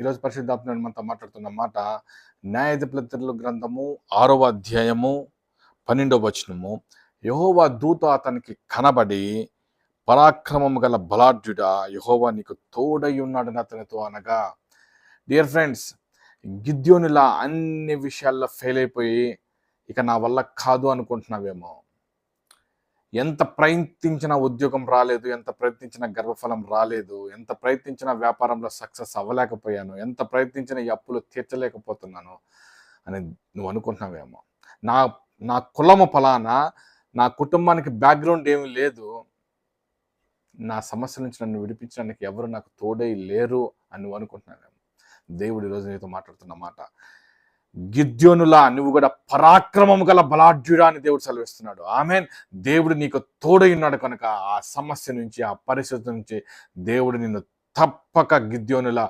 ఈరోజు పరిశుద్ధాత్మ మనతో మాట్లాడుతున్న మాట న్యాయాధిపతుల గ్రంథము ఆరవ అధ్యాయము పన్నెండవ వచనము. యహోవా దూత అతనికి కనబడి పరాక్రమము గల బలాఢ్యుడా యహోవా నీకు తోడై ఉన్నాడని అతనితో అనగా డియర్ ఫ్రెండ్స్ గిద్యోనిలా అన్ని విషయాల్లో ఫెయిల్ అయిపోయి ఇక నా వల్ల కాదు అనుకుంటున్నావేమో. ఎంత ప్రయత్నించినా ఉద్యోగం రాలేదు ఎంత ప్రయత్నించినా గర్భఫలం రాలేదు ఎంత ప్రయత్నించినా వ్యాపారంలో సక్సెస్ అవ్వలేకపోయాను ఎంత ప్రయత్నించినా ఈ అప్పులు తీర్చలేకపోతున్నాను అని నువ్వు అనుకుంటున్నావేమో. నా నా కులము ఫలానా నా కుటుంబానికి బ్యాక్గ్రౌండ్ ఏమీ లేదు నా సమస్య నుంచి నన్ను విడిపించడానికి ఎవరు నాకు తోడై లేరు అని నువ్వు అనుకుంటున్నావేమో. దేవుడు ఈరోజు నీతో మాట్లాడుతున్న మాట గిద్యోనులా నువ్వు కూడా పరాక్రమం గల బలాఢ్యుడా అని దేవుడు సెలవిస్తున్నాడు. ఆమెన్. దేవుడు నీకు తోడై ఉన్నాడు కనుక ఆ సమస్య నుంచి ఆ పరిస్థితి నుంచి దేవుడు నిన్ను తప్పక గిద్యోనుల